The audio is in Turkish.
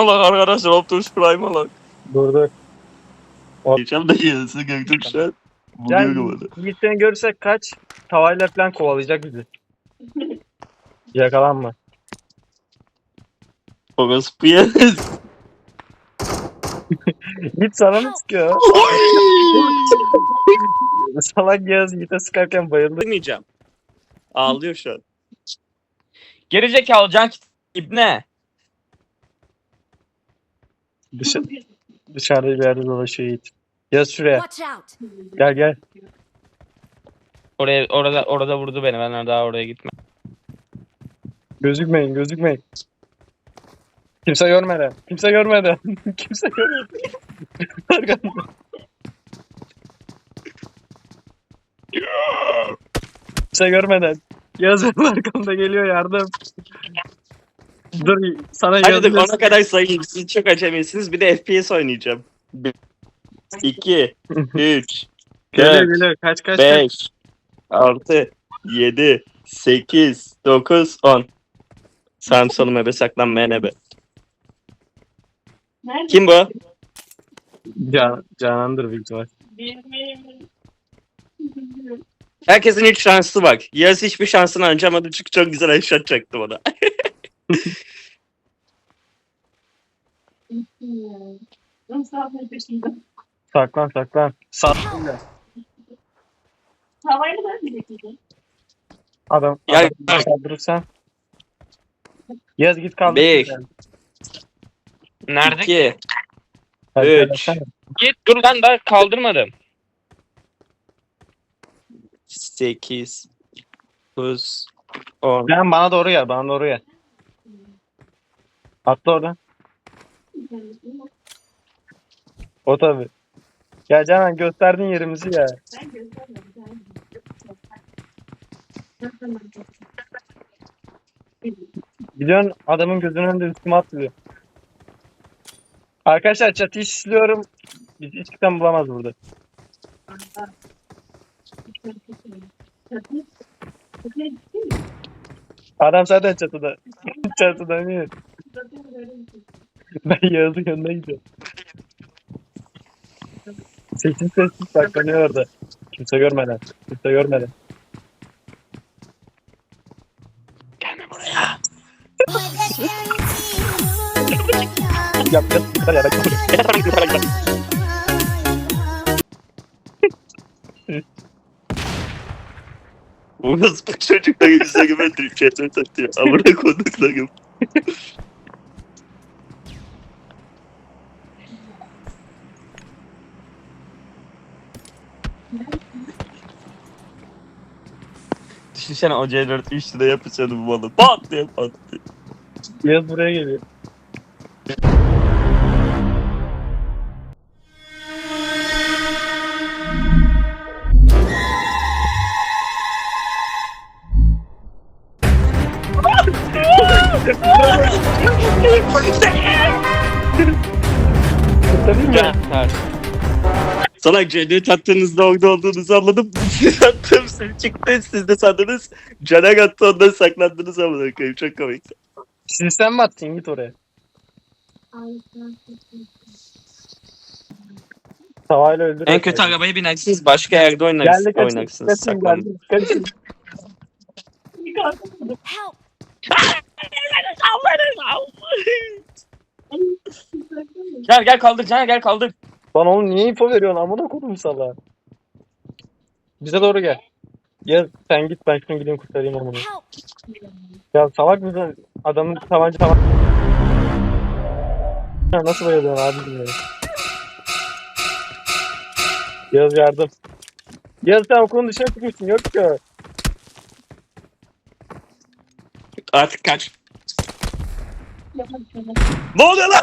alak arkadaşlar Optimus Prime alak. Dur dur. Diyeceğim de yazısı Göktürk şu an. Buluyor Yani seni görürsek kaç. Tavayla falan kovalayacak bizi. Yakalanma. Focus PS. Yiğit sana mı sıkıyor? Salak Yağız Yiğit'e sıkarken bayıldı. Demeyeceğim. Ağlıyor şu an. Gerizekalı can kit ibne. Dışa dışarıda bir yerde dolaşıyor Yiğit. Yaz şuraya. Watch out! Gel gel. Oraya orada orada vurdu beni. Ben daha oraya gitmem. Gözükmeyin gözükmeyin. Kimse görmeden. Kimse görmeden. Kimse görmeden. Arkamda. Kimse görmeden. Yaz benim arkamda geliyor yardım. Dur sana Hadi de ona kadar sayayım. Siz çok acemisiniz. Bir de FPS oynayacağım. 2, 3, Geliyor 4, geliyor. Kaç kaç kaç. 5, 6, 7, 8, 9, 10. Sağım solum ebe saklanmayan ebe. Kim bu? Can, Canan'dır büyük ihtimal. Herkesin ilk şansı bak. Yaz hiçbir şansını harcamadı çünkü çok güzel headshot çaktı bana. Saklan saklan. Sattım ya. Havayla ben bekleyeceğim? Adam. Ya- adam kaldırırsan. Yaz git kaldır. Beş. Nerede? 2, Hadi üç. Git dur lan daha kaldırmadım. 8, 9, 10. Lan bana doğru gel. Bana doğru gel. Atla oradan. O tabi. Ya Canan gösterdin yerimizi ya. Ben. Biliyorsun adamın gözünün önünde üstüme atlıyor. Arkadaşlar çatıyı şişliyorum. Bizi hiç kimse bulamaz burada. Adam zaten çatıda. çatıda niye? Ben Yağız'ın yanına gidiyorum. Sessiz sessiz saklanıyor orada. Kimse görmeden. Kimse görmeden. Gelme buraya. Yap yap. Yeter ya. ben- Bu nasıl bir çocuk da yüzüne gibi Türkçe'ye satıyor. Amına koduklarım. Düşünsene o C4 3 lira yapışıyordu bu malı. Pat diye patlıyor. Yağız buraya geliyor. Kurtarayım mı? Yeter. Sana C4 attığınızda orada olduğunuzu anladım. Attım siz çıktı. Siz de sandınız. Canak attı ondan saklandınız amına koyayım. Çok komik. Şimdi sen mi attın git oraya. Tavayla öldür. En kötü arabayı binersiniz. Başka yerde oynarsınız. Geldi kaçın. oynarsınız. Kaçın Saklanın. geldi. Kaçın. Help! Gel gel kaldır Can gel kaldır. Lan oğlum niye info veriyorsun amına kodum sala. Bize doğru gel. Ya sen git ben şunu gideyim kurtarayım onu. Ya salak mısın? Adamın tabanca tabanca. Ya Nasıl bayılıyorsun abi ya? Yaz yardım. Yaz sen okulun dışına çıkmışsın yok ki. Artık kaç. Ne oluyor lan?